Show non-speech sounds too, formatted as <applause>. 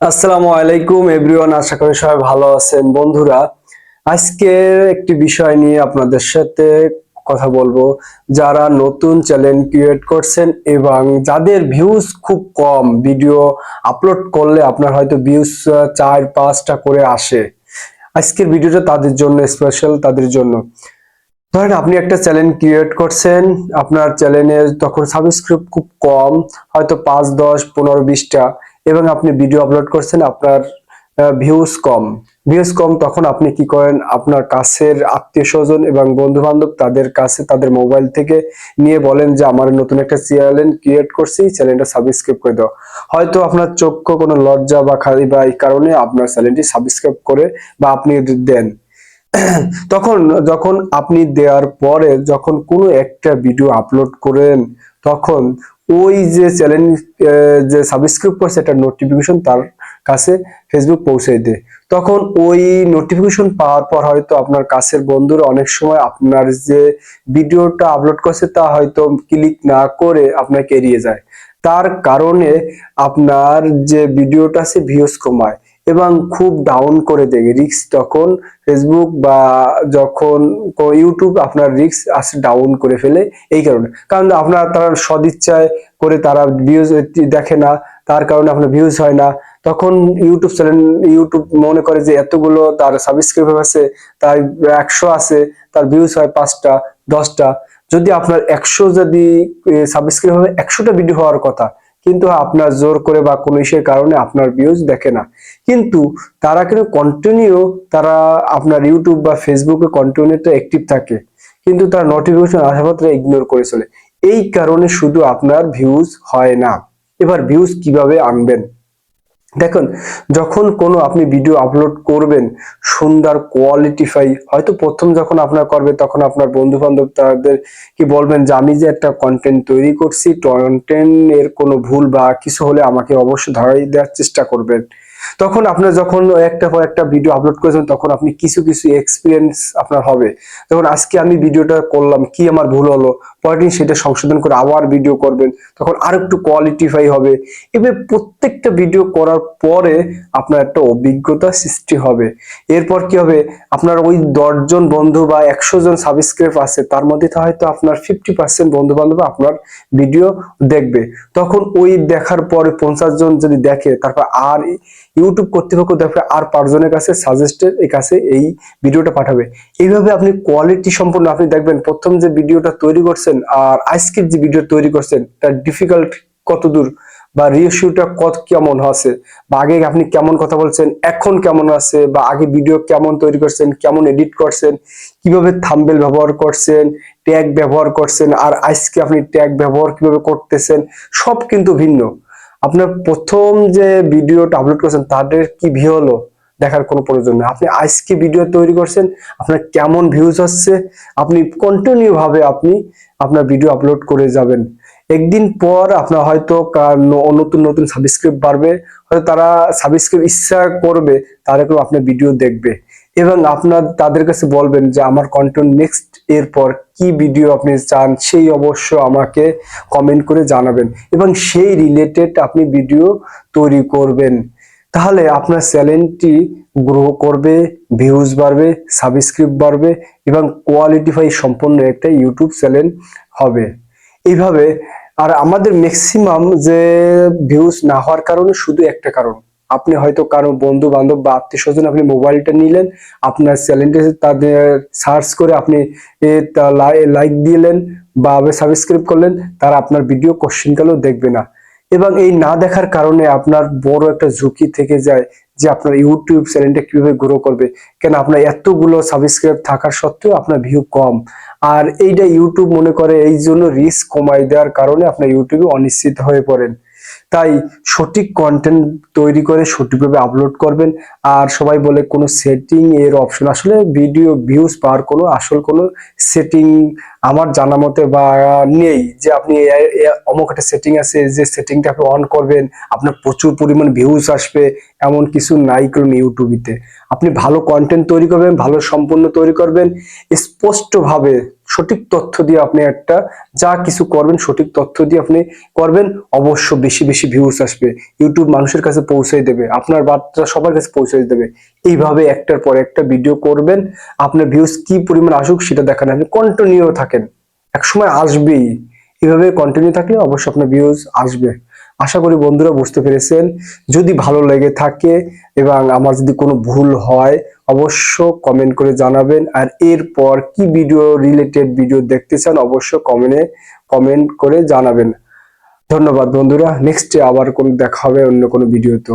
আসসালামু আলাইকুম এভরিওয়ান আশা করি সবাই ভালো আছেন। বন্ধুরা আজকে একটি বিষয় নিয়ে আপনাদের সাথে কথা বলব। যারা নতুন চ্যানেল ক্রিয়েট করছেন এবং যাদের ভিউজ খুব কম ভিডিও আপলোড করলে আপনার হয়তো ভিউজ চার, পাঁচটা করে আসে। আজকের ভিডিওটা তাদের জন্য স্পেশাল তাদের জন্য। ধরেন আপনি একটা চ্যানেল ক্রিয়েট করছেন, আপনার চ্যানেলে তখন সাবস্ক্রাইব খুব কম, হয়তো পাঁচ, দশ, পনেরো, বিশটা। এবং আপনি ভিডিও আপলোড করছেন, আপনার ভিউজ কম। ভিউজ কম তখন আপনি কি করেন? আপনার কাছের আত্মীয় স্বজন এবং বন্ধু বান্ধব তাদের কাছে তাদের মোবাইল থেকে নিয়ে বলেন যে, আমার নতুন একটা চ্যানেল ক্রিয়েট করছি চ্যানেলটা সাবস্ক্রাইব করে দাও। হয়তো আপনার চক্ষু কোনো লজ্জা বা খালি বা এই কারণে আপনার চ্যানেলটি সাবস্ক্রাইব করে বা আপনি দেন। <clears throat> তখন, যখন আপনি দেওয়ার পরে যখন কোনো একটা ভিডিও আপলোড করেন তখন ওই যে চ্যানেল যে সাবস্ক্রাইব করছে একটা নোটিফিকেশন তার কাছে ফেসবুক পৌঁছে দেয়। তখন ওই নোটিফিকেশন পাওয়ার পর হয়তো আপনার কাছের বন্ধুরা অনেক সময় আপনার যে ভিডিওটা আপলোড করছে তা হয়তো ক্লিক না করে আপনাকে এড়িয়ে যায়। তার কারণে আপনার যে ভিডিওটা সে ভিউজ কমায়। এবং খুব ডাউন করে দেয়। রিক্স তখন ফেসবুক বা যখন ইউটিউব আপনার রিক্স আসে ডাউন করে ফেলে এই কারণে। কারণ আপনার তারা সদিচ্ছায় করে তারা ভিউজ দেখে না, তার কারণে আপনার ভিউজ হয় না। তখন ইউটিউব চ্যানেল ইউটিউব মনে করে যে এতগুলো তার সাবস্ক্রাইবার আছে, তার একশো আছে, তার ভিউজ হয় পাঁচটা, দশটা। যদি আপনার একশো যদি সাবস্ক্রাইব হবে একশোটা ভিডিও হওয়ার কথা। কিন্তু আপনার জোর করে বা কোনো ইসের কারণে আপনার ভিউজ দেখে না। কিন্তু তারা কিন্তু কন্টিনিউ তারা আপনার ইউটিউব বা ফেসবুকে কন্টিনিউটা অ্যাক্টিভ থাকে। কিন্তু তার নোটিফিকেশন আসা ইগনোর করে চলে। এই কারণে শুধু আপনার ভিউজ হয় না। এবার ভিউজ কীভাবে আনবেন? দেখুন, যখন কোনো আপনি ভিডিও আপলোড করবেন, সুন্দর কোয়ালিটিফাই হয়তো প্রথম যখন আপনার করবে, তখন আপনার বন্ধু বান্ধব তাদের কি বলবেন যে, আমি যে একটা কন্টেন্ট তৈরি করছি কন্টেন্ট এর কোনো ভুল বা কিছু হলে আমাকে অবশ্যই ধরাই দেওয়ার চেষ্টা করবেন। তখন আপনার যখন একটা পর একটা ভিডিও আপলোড করেছেন, তখন আপনি কিছু কিছু এক্সপিরিয়েন্স আপনার হবে। তখন আজকে আমি ভিডিওটা করলাম, কি আমার ভুল হলো? পরের দিন সেটা সংশোধন করে আবার ভিডিও করবেন। তখন আর একটু কোয়ালিটিফাই হবে। এবার প্রত্যেকটা ভিডিও করার পরে আপনার একটা অভিজ্ঞতা সৃষ্টি হবে। এরপর কি হবে? আপনার ওই দশজন বন্ধু বা একশো জন সাবস্ক্রাইব আছে, তার মধ্যে হয়তো আপনার ফিফটি পার্সেন্ট বন্ধু বান্ধব আপনার ভিডিও দেখবে। তখন ওই দেখার পরে পঞ্চাশ জন যদি দেখে, তারপর আর ইউটিউব কর্তৃপক্ষ দেখবে আর পাঁচজনের কাছে সাজেস্টেড এই কাছে এই ভিডিওটা পাঠাবে। এইভাবে আপনি কোয়ালিটি সম্পূর্ণ আপনি দেখবেন, প্রথম যে ভিডিওটা তৈরি করছেন আর আজকের যে ভিডিও তৈরি করছেন, তার ডিফিকাল্ট কত দূর বা রিয়েশিওটা কত কেমন আছে, বা আগে আপনি কেমন কথা বলছেন, এখন কেমন আছে, বা আগে ভিডিও কেমন তৈরি করছেন, কেমন এডিট করছেন, কীভাবে থাম্বেল ব্যবহার করছেন ট্যাগ ব্যবহার করছেন, আর আজকে আপনি ট্যাগ ব্যবহার কীভাবে করতেছেন, সব কিন্তু ভিন্ন। আপনার প্রথম যে ভিডিওটা আপলোড করছেন, তাদের কি ভিউ হলো? দেখার কোনো প্রয়োজন নেই। আপনি আজকে ভিডিও তৈরি করছেন, আপনার কেমন ভিউজ হচ্ছে আপনি কন্টিনিউ ভাবে আপনি আপনার ভিডিও আপলোড করে যাবেন। একদিন পর আপনার হয়তো নতুন নতুন সাবস্ক্রাইব বাড়বে, হয়তো তারা সাবস্ক্রাইব ইচ্ছা করবে, তারা আপনার ভিডিও দেখবে। এবং আপনার, তাদের কাছে বলবেন যে, আমার কন্টেন্ট নেক্সট এরপর কি ভিডিও আপনি চান, সেই অবশ্য আমাকে কমেন্ট করে জানাবেন এবং সেই রিলেটেড আপনি ভিডিও তৈরি করবেন। তাহলে আপনার চ্যানেলটি গ্রো করবে ভিউজ বাড়বে সাবস্ক্রাইব বাড়বে এবং কোয়ালিটিফাই সম্পন্ন একটা ইউটিউব চ্যানেল হবে। এইভাবে আর আমাদের ম্যাক্সিমাম যে ভিউজ না হওয়ার কারণে শুধু একটা কারণ। আপনি হয়তো কারও বন্ধু বান্ধব বা আত্মীয় স্বজন আপনি মোবাইলটা নিলেন, আপনার চ্যানেলটা তাদের সার্চ করে আপনি লাইক দিলেন বা সাবস্ক্রাইব করলেন, তারা আপনার ভিডিও কোশ্চিন কালেও দেখবে না। এবং এই না দেখার কারণে আপনার বড় একটা ঝুঁকি থেকে যায় যে আপনার ইউটিউব চ্যানেলটা কীভাবে গ্রো করবে। কেন আপনার এতগুলো সাবস্ক্রাইব থাকার সত্ত্বেও আপনার ভিউ কম। আর এইটা ইউটিউব মনে করে এই জন্য রিস্ক কমাই দেওয়ার কারণে আপনার ইউটিউবে অনিশ্চিত হয়ে পড়েন। তাই সঠিক কন্টেন্ট তৈরি করে সঠিকভাবে আপলোড করবেন। আর সবাই বলে কোনো সেটিং এর অপশন আসলে ভিডিও ভিউজ পাওয়ার কোনো আসল কোনো সেটিং আমার জানা মতে বা নেই যে আপনি অমুক একটা সেটিং আছে, যে সেটিংটা আপনি অন করবেন, আপনার প্রচুর পরিমাণ ভিউজ আসবে, এমন কিছু নাই করুন ইউটিউবিতে আপনি ভালো কন্টেন্ট তৈরি করবেন, ভালো সম্পূর্ণ তৈরি করবেন, স্পষ্টভাবে সঠিক তথ্য দিয়ে আপনি একটা যা কিছু করবেন, সঠিক তথ্য দিয়ে আপনি করবেন, অবশ্য বেশি বেশি ভিউস আসবে। ইউটিউব মানুষের কাছে পৌঁছে দেবে, আপনার বার্তা সবার কাছে পৌঁছে দেবে। এইভাবে একটার পর একটা ভিডিও করবেন, আপনার ভিউস কি পরিমাণ আসুক সেটা দেখান আপনি কন্টিনিউ থাকেন। একসময় আসবেই। এভাবে কন্টিনিউ থাকলে অবশ্যই আপনার ভিউজ আসবে। আশা করি বন্ধুরা বুঝতে পেরেছেন। যদি ভালো লেগে থাকে এবং আমার যদি কোনো ভুল হয়, অবশ্য কমেন্ট করে জানাবেন। আর এরপর কি ভিডিও রিলেটেড ভিডিও দেখতে চান, অবশ্য কমেন্টে কমেন্ট করে জানাবেন। ধন্যবাদ বন্ধুরা। নেক্সটে আবার কোন দেখা হবে অন্য কোনো ভিডিওতে